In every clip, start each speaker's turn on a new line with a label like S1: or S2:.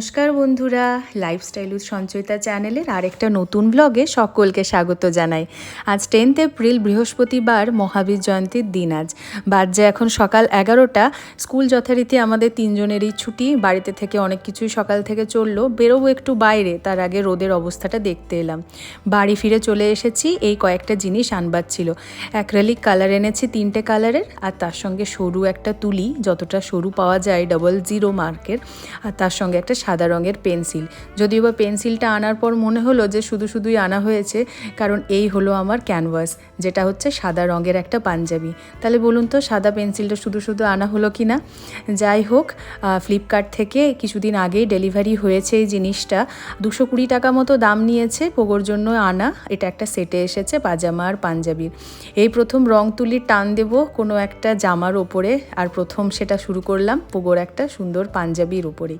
S1: নমস্কার বন্ধুরা lifestyle with Sanchayita চ্যানেলের আরেকটা নতুন ব্লগে সকলকে স্বাগত জানাই। আজ টেন্থ এপ্রিল বৃহস্পতিবার, মহাবীর জয়ন্তীর দিন আজ। বাজে এখন সকাল এগারোটা। স্কুল যথারীতি আমাদের তিনজনেরই ছুটি। বাড়িতে থেকে অনেক কিছুই সকাল থেকে চলল। বেরোবো একটু বাইরে। তার আগে রোদের অবস্থাটা দেখতে এলাম। বাড়ি ফিরে চলে এসেছি। এই কয়েকটা জিনিস আনবার ছিল। অ্যাক্রেলিক কালার এনেছি, তিনটে কালারের। আর তার সঙ্গে সরু একটা তুলি, যতটা সরু পাওয়া যায় ডবল জিরো মার্কের আর তার সঙ্গে একটা সাদা রঙের পেন্সিল। যদিও বা পেন্সিলটা আনার পর মনে হলো যে শুধু শুধুই আনা হয়েছে, কারণ এই হলো আমার ক্যানভাস, যেটা হচ্ছে সাদা রঙের একটা পাঞ্জাবি। তাহলে বলুন তো, সাদা পেন্সিলটা শুধু শুধু আনা হলো কি না? যাই হোক ফ্লিপকার্ট থেকে কিছুদিন আগেই ডেলিভারি হয়েছে এই জিনিসটা। দুশো কুড়ি টাকা মতো দাম নিয়েছে, পোগোর জন্য আনা। এটা একটা সেটে এসেছে, পাজামা আর পাঞ্জাবির এই প্রথম রং তুলির টান দেব কোনো একটা জামার ওপরে, আর প্রথম সেটা শুরু করলাম পোগোর একটা সুন্দর পাঞ্জাবির উপরে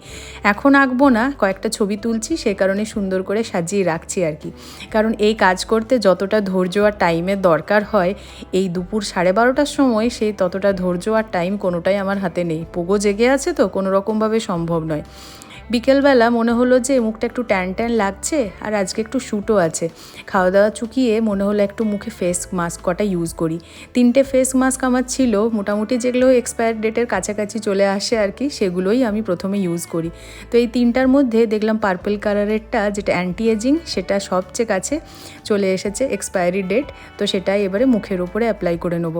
S1: এখন আঁকবো না, কয়েকটা ছবি তুলছি, সে কারণে সুন্দর করে সাজিয়ে রাখছি আর কি। কারণ এই কাজ করতে যতটা ধৈর্য আর টাইমের দরকার হয়, এই দুপুর সাড়ে বারোটার সময় সেই ততটা ধৈর্য আর টাইম কোনোটাই আমার হাতে নেই। পোগো জেগে আছে তো, কোনো রকমভাবে সম্ভব নয়। বিকেলবেলা মনে হলো যে মুখটা একটু ট্যান ট্যান লাগছে আর আজকে একটু শ্যুটও আছে। খাওয়া দাওয়া চুকিয়ে মনে হলো একটু মুখে ফেস মাস্ক কটা ইউজ করি। তিনটে ফেস মাস্ক আমার ছিল, মোটামুটি যেগুলো এক্সপায়ার ডেটের কাছাকাছি চলে আসে আর কি, সেগুলোই আমি প্রথমে ইউজ করি। তো এই তিনটার মধ্যে দেখলাম পার্পল কালারেরটা যেটা অ্যান্টি এজিং সেটা সবচেয়ে কাছে চলে এসেছে এক্সপায়ারি ডেট তো সেটাই এবারে মুখের ওপরে অ্যাপ্লাই করে নেব।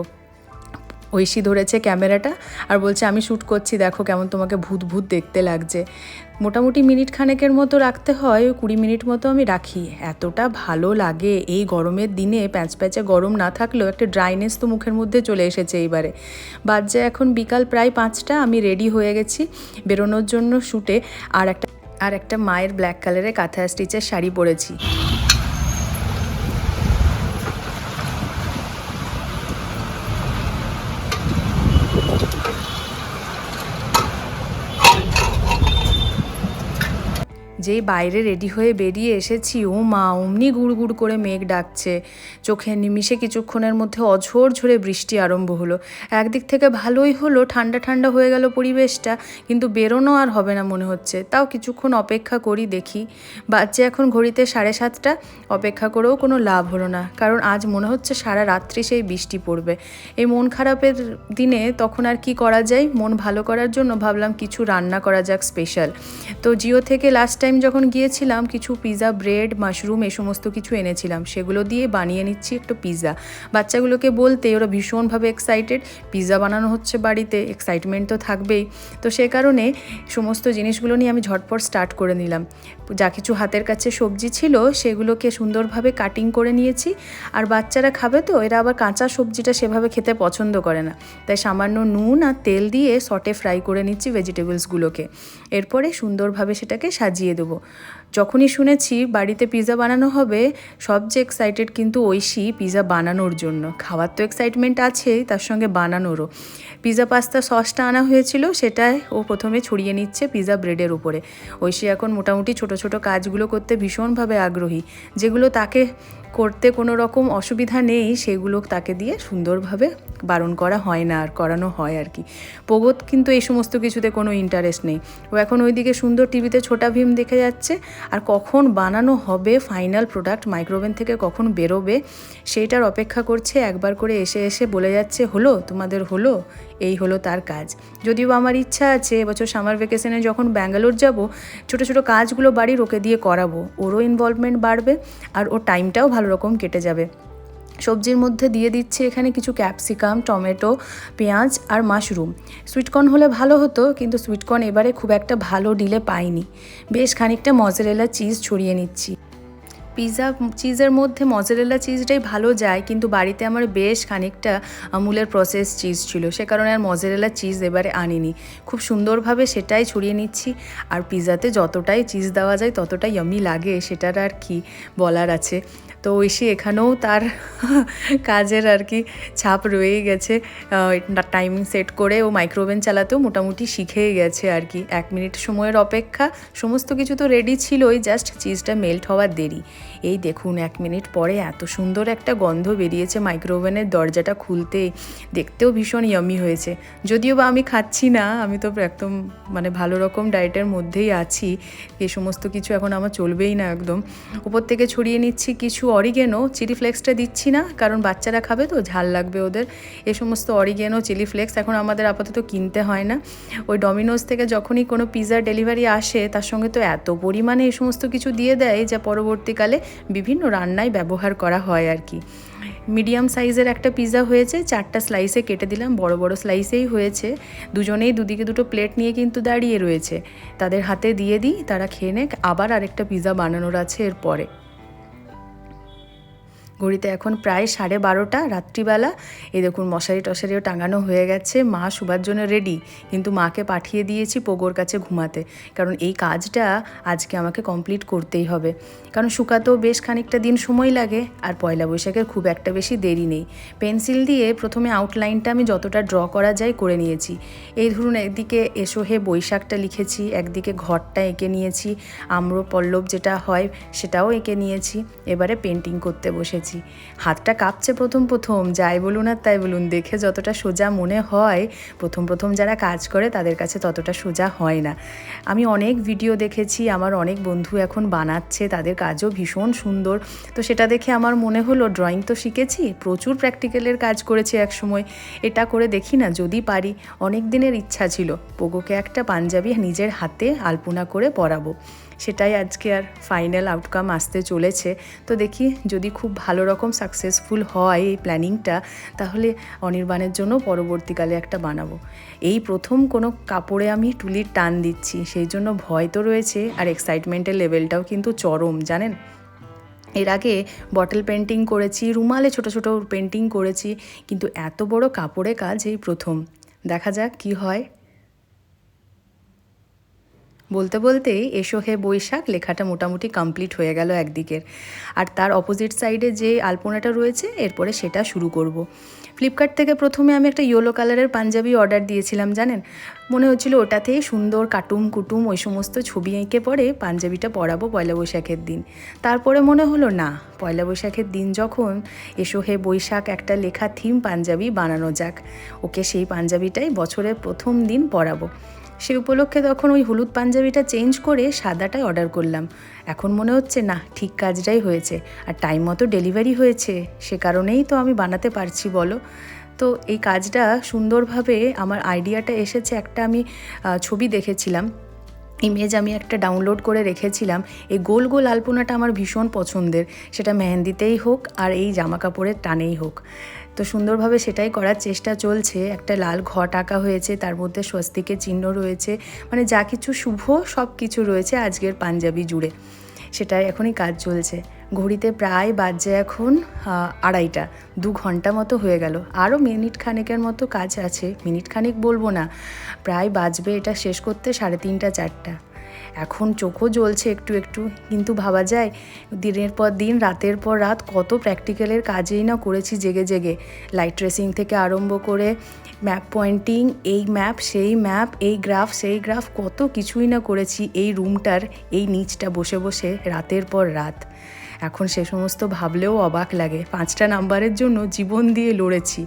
S1: ঐশী ধরেছে ক্যামেরাটা আর বলছে, আমি শ্যুট করছি, দেখো কেমন তোমাকে ভূত ভূত দেখতে লাগছে। মোটামুটি মিনিট খানেকের মতো রাখতে হয়, কুড়ি মিনিট মতো আমি রাখি। এতটা ভালো লাগে এই গরমের দিনে, প্যাঁচ প্যাঁচে গরম না থাকলেও একটা ড্রাইনেস তো মুখের মধ্যে চলে এসেছে এইবারে। বাজে এখন বিকাল প্রায় পাঁচটা, আমি রেডি হয়ে গেছি বেরোনোর জন্য শ্যুটে আর একটা আর একটা মায়ের ব্ল্যাক কালারের কাঁথা স্টিচের শাড়ি পরেছি। যেই বাইরে রেডি হয়ে বেরিয়ে এসেছি, ও মা, অমনি গুড় করে মেঘ ডাকছে। চোখের নিমিষে কিছুক্ষণের মধ্যে অঝোর ঝরে বৃষ্টি আরম্ভ হলো। একদিক থেকে ভালোই হলো, ঠান্ডা ঠান্ডা হয়ে গেল পরিবেশটা, কিন্তু বেরোনো আর হবে না মনে হচ্ছে। তাও কিছুক্ষণ অপেক্ষা করি দেখি। বাচ্চা এখন ঘড়িতে সাড়ে সাতটা। অপেক্ষা করেও কোনো লাভ হলো না, কারণ আজ মনে হচ্ছে সারা রাত্রি সেই বৃষ্টি পড়বে। এই মন খারাপের দিনে তখন আর কি করা যায়? মন ভালো করার জন্য ভাবলাম কিছু রান্না করা যাক স্পেশাল। তো জিও থেকে লাস্ট টাইম যখন গিয়েছিলাম, কিছু পিৎজা ব্রেড মাশরুম এই সমস্ত কিছু এনেছিলাম। সেগুলো দিয়ে বানিয়ে নিচ্ছি একটু পিৎজা বাচ্চাগুলোকে বলতে ওরা ভীষণভাবে এক্সাইটেড পিৎজা বানানো হচ্ছে বাড়িতে এক্সাইটমেন্ট তো থাকবেই। তো সে কারণে সমস্ত জিনিসগুলো নিয়ে আমি ঝটপট স্টার্ট করে নিলাম। যা কিছু হাতের কাছে সবজি ছিল, সেগুলোকে সুন্দরভাবে কাটিং করে নিয়েছি। আর বাচ্চারা খাবে তো, এরা আবার কাঁচা সবজিটা সেভাবে খেতে পছন্দ করে না। তাই সামান্য নুন আর তেল দিয়ে সটে ফ্রাই করে নিচ্ছি ভেজিটেবলসগুলোকে এরপরে সুন্দরভাবে সেটাকে সাজিয়ে দেবো। যখনই শুনেছি বাড়িতে পিৎজা বানানো হবে সবচেয়ে এক্সাইটেড কিন্তু ঐশী পিৎজা বানানোর জন্য। খাওয়ার তো এক্সাইটমেন্ট আছেই, তার সঙ্গে বানানোরও। পিৎজা পাস্তা সসটা আনা হয়েছিল, সেটাই ও প্রথমে ছড়িয়ে নিচ্ছে পিৎজা ব্রেডের উপরে। ঐশী এখন মোটামুটি ছোট ছোট কাজগুলো করতে ভীষণভাবে আগ্রহী। যেগুলো তাকে করতে কোনো রকম অসুবিধা নেই, সেগুলো তাকে দিয়ে সুন্দরভাবে বারণ করা হয় না, আর করানো হয় আর কি। প্রগত কিন্তু এই সমস্ত কিছুতে কোনো ইন্টারেস্ট নেই। ও এখন ওইদিকে সুন্দর টিভিতে ছোটা ভীম দেখে যাচ্ছে আর কখন বানানো হবে ফাইনাল প্রোডাক্ট মাইক্রোওভেন থেকে কখন বেরোবে, সেইটার অপেক্ষা করছে, একবার করে এসে এসে বলে যাচ্ছে, হলো, তোমাদের হলো, এই হলো তার কাজ। যদিও আমার ইচ্ছা আছে, এবছর সামার ভ্যাকেশনে যখন ব্যাঙ্গালোর যাব, ছোট ছোট কাজগুলো বাড়ির ওকে দিয়ে করাবো। ওরও ইনভলভমেন্ট বাড়বে আর ওর টাইমটাও ভালো রকম কেটে যাবে। সবজির মধ্যে দিয়ে দিচ্ছি এখানে কিছু ক্যাপসিকাম, টমেটো, পেঁয়াজ আর মাশরুম। সুইটকর্ন হলে ভালো হতো, কিন্তু সুইটকর্ন এবারে খুব একটা ভালো ডিলে পাইনি। বেশ খানিকটা মজারেলা চিজ ছড়িয়ে নিচ্ছি। পিৎজা চিজের মধ্যে মজারেলা চিজটাই ভালো যায়, কিন্তু বাড়িতে আমার বেশ খানিকটা আমুলের প্রসেস চিজ ছিল। সে কারণে আর মজারেলা চিজ এবারে আনিনি। খুব সুন্দরভাবে সেটাই ছড়িয়ে নিচ্ছি, আর পিৎজাতে যতটাই চিজ দেওয়া যায়, ততটাই ইয়ামি লাগে, সেটার আর কি বলার আছে। তো ঐশী এখানেও তার কাজের আর কি ছাপ রয়েই গেছে। টাইমিং সেট করে ও মাইক্রোওভেন চালাতেও মোটামুটি শিখেই গেছে আর কি। এক মিনিট সময়ের অপেক্ষা, সমস্ত কিছু তো রেডি ছিলই জাস্ট চিজটা মেল্ট হওয়ার দেরি। এই দেখুন, এক মিনিট পরে এত সুন্দর একটা গন্ধ বেরিয়েছে মাইক্রোওভেনের দরজাটা খুলতে। দেখতেও ভীষণ ইয়মি হয়েছে। যদিও বা আমি খাচ্ছি না, আমি তো একদম মানে ভালো রকম ডায়েটের মধ্যেই আছি। এ সমস্ত কিছু এখন আমার চলবেই না একদম। উপর থেকে ছড়িয়ে নিচ্ছি কিছু অরিগেনো, চিলি ফ্লেক্সটা দিচ্ছি না, কারণ বাচ্চারা খাবে তো, ঝাল লাগবে ওদের। এ সমস্ত অরিগেনো, চিলি ফ্লেক্স এখন আমাদের আপাতত কিনতে হয় না। ওই ডমিনোজ থেকে যখনই কোনো পিৎজা ডেলিভারি আসে, তার সঙ্গে তো এত পরিমাণে এই সমস্ত কিছু দিয়ে দেয়, যা পরবর্তীকালে বিভিন্ন রান্নায় ব্যবহার করা হয় আর কি। মিডিয়াম সাইজের একটা পিৎজা হয়েছে, চারটা স্লাইসে কেটে দিলাম, বড় বড় স্লাইসেই হয়েছে। দুজনেই দুদিকে দুটো প্লেট নিয়ে কিন্তু দাঁড়িয়ে রয়েছে। তাদের হাতে দিয়ে দিই, তারা খেয়ে নেক, আবার আরেকটা পিৎজা বানানোর আছে এরপরে। ঘড়িতে এখন প্রায় সাড়ে বারোটা, রাত্রিবেলা। এই দেখুন, মশারি টশারিও টাঙানো হয়ে গেছে। মা শুবার জন্য রেডি কিন্তু মাকে পাঠিয়ে দিয়েছি পোগোর কাছে ঘুমাতে। কারণ এই কাজটা আজকে আমাকে কমপ্লিট করতেই হবে। কারণ শুকাতেও বেশ খানিকটা দিন সময় লাগে, আর পয়লা বৈশাখের খুব একটা বেশি দেরি নেই। পেন্সিল দিয়ে প্রথমে আউটলাইনটা আমি যতটা ড্র করা যায় করে নিয়েছি। এই ধরুন, একদিকে এসো হে বৈশাখটা লিখেছি, একদিকে ঘরটা এঁকে নিয়েছি। আম্র পল্লব যেটা হয় সেটাও এঁকে নিয়েছি। এবারে পেন্টিং করতে বসেছি। হাতটা কাঁপছে প্রথম প্রথম, যাই বলুন আর তাই বলুন, দেখে যতটা সোজা মনে হয়, প্রথম প্রথম যারা কাজ করে তাদের কাছে ততটা সোজা হয় না। আমি অনেক ভিডিও দেখেছি, আমার অনেক বন্ধু এখন বানাচ্ছে, তাদের কাজও ভীষণ সুন্দর। তো সেটা দেখে আমার মনে হলো, ড্রয়িং তো শিখেছি, প্রচুর প্র্যাকটিক্যালের কাজ করেছি এক সময়। এটা করে দেখি না, যদি পারি। অনেক দিনের ইচ্ছা ছিল, পোগোকে একটা পাঞ্জাবি নিজের হাতে আলপনা করে পরাবো। সেটাই আজকে আর ফাইনাল আউটকাম আসতে চলেছে। তো দেখি যদি খুব ভালো রকম সাকসেসফুল হয় এই প্ল্যানিংটা, তাহলে অনির্বাণের জন্য পরবর্তীকালে একটা বানাবো। এই প্রথম কোনো কাপড়ে আমি টুলির টান দিচ্ছি, সেই জন্য ভয় তো রয়েছে আর এক্সাইটমেন্টের লেভেলটাও কিন্তু চরম, জানেন? এর আগে বটল পেন্টিং করেছি, রুমালে ছোট ছোট পেন্টিং করেছি, কিন্তু এত বড় কাপড়ে কাজ এই প্রথম। দেখা যাক কি হয়। বলতে বলতেই এসো হে বৈশাখ, লেখাটা মোটামুটি কমপ্লিট হয়ে গেল একদিকের। আর তার অপোজিট সাইডে যে আলপনাটা রয়েছে, এরপরে সেটা শুরু করব। ফ্লিপকার্ট থেকে প্রথমে আমি একটা ইয়েলো কালারের পাঞ্জাবি অর্ডার দিয়েছিলাম, জানেন? মনে হচ্ছিল ওটাতেই সুন্দর কাটুম কুটুম ওই সমস্ত ছবি এঁকে পরে পাঞ্জাবিটা পরাবো পয়লা বৈশাখের দিন। তারপরে মনে হলো, না, পয়লা বৈশাখের দিন যখন এসো হে বৈশাখ একটা লেখা থিম পাঞ্জাবি বানানো যাক, ওকে সেই পাঞ্জাবিটাই বছরের প্রথম দিন পরাবো। সে উপলক্ষে তখন ওই হলুদ পাঞ্জাবিটা চেঞ্জ করে সাদাটাই অর্ডার করলাম। এখন মনে হচ্ছে, না, ঠিক কাজটাই হয়েছে। আর টাইম মতো ডেলিভারি হয়েছে। সে কারণেই তো আমি বানাতে পারছি, বলো। তো এই কাজটা সুন্দরভাবে আমার আইডিয়াটা এসেছে। একটা আমি ছবি দেখেছিলাম। ইমেজ আমি একটা ডাউনলোড করে রেখেছিলাম। এই গোল গোল আলপনাটা আমার ভীষণ পছন্দের। সেটা মেহেন্দিতেই হোক আর এই জামা কাপড়ের টানেই হোক। তো সুন্দরভাবে সেটাই করার চেষ্টা চলছে। একটা লাল ঘট আঁকা হয়েছে, তার মধ্যে স্বস্তিকের চিহ্ন রয়েছে। মানে যা কিছু শুভ সব কিছু রয়েছে আজকের পাঞ্জাবি জুড়ে। সেটাই এখনই কাজ চলছে। ঘড়িতে প্রায় বাজছে এখন আড়াইটা। দু ঘণ্টা মতো হয়ে গেল। আরও মিনিট খানেকের মতো কাজ আছে। মিনিট খানেক বলব না। প্রায় বাজবে এটা শেষ করতে সাড়ে তিনটা, চারটা। এখন চোখও জ্বলছে একটু একটু, কিন্তু ভাবা যায় দিনের পর দিন, রাতের পর রাত কত প্র্যাকটিক্যালের কাজেই না করেছি জেগে জেগে। লাইট ট্রেসিং থেকে আরম্ভ করে ম্যাপ পয়েন্টিং এই ম্যাপ সেই ম্যাপ এই গ্রাফ সেই গ্রাফ কত কিছুই না করেছি এই রুমটার এই নিচটা বসে বসে রাতের পর রাত। এখন সে সমস্ত ভাবলেও অবাক লাগে। পাঁচটা নাম্বারের জন্য জীবন দিয়ে লড়েছি।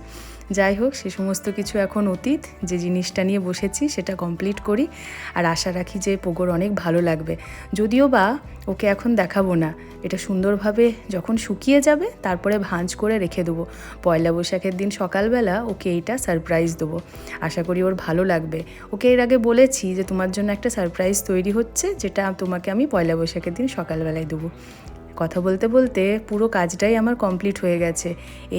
S1: যাই হোক, সে সমস্ত কিছু এখন অতীত, যে জিনিসটা নিয়ে বসেছি সেটা কমপ্লিট করি। আর আশা রাখি যে পোগোর অনেক ভালো লাগবে। যদিও বা ওকে এখন দেখাবো না। এটা সুন্দরভাবে যখন শুকিয়ে যাবে, তারপরে ভাঁজ করে রেখে দেবো। পয়লা বৈশাখের দিন সকালবেলা ওকে এইটা সারপ্রাইজ দেবো। আশা করি ওর ভালো লাগবে। ওকে এর আগে বলেছি যে তোমার জন্য একটা সারপ্রাইজ তৈরি হচ্ছে, যেটা তোমাকে আমি পয়লা বৈশাখের দিন সকালবেলায় দেবো। কথা বলতে বলতে পুরো কাজটাই আমার কমপ্লিট হয়ে গেছে।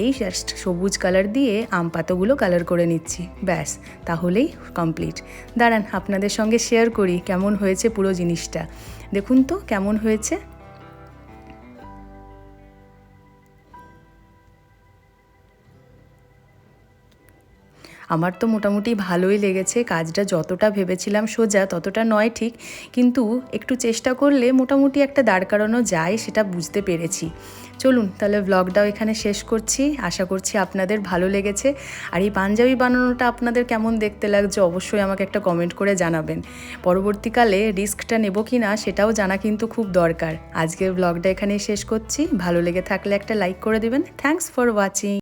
S1: এই জাস্ট সবুজ কালার দিয়ে আম পাতাগুলো কালার করে নিচ্ছি। ব্যাস, তাহলেই কমপ্লিট দাঁড়ান, আপনাদের সঙ্গে শেয়ার করি কেমন হয়েছে পুরো জিনিসটা। দেখুন তো, কেমন হয়েছে? আমার তো মোটামুটি ভালোই লেগেছে, কাজটা যতটা ভেবেছিলাম সোজা ততটা নয় ঠিক, কিন্তু একটু চেষ্টা করলে মোটামুটি একটা দাঁড় করানো যায় সেটা বুঝতে পেরেছি। চলুন তাহলে ব্লগটাও এখানে শেষ করছি, আশা করছি আপনাদের ভালো লেগেছে। আর এই পাঞ্জাবি বানানোটা আপনাদের কেমন দেখতে লাগছে অবশ্যই আমাকে একটা কমেন্ট করে জানাবেন। পরবর্তীকালে রিস্কটা নেব কি না সেটাও জানা কিন্তু খুব দরকার। আজকের ব্লগটা এখানেই শেষ করছি, ভালো লেগে থাকলে একটা লাইক করে দেবেন। Thanks for watching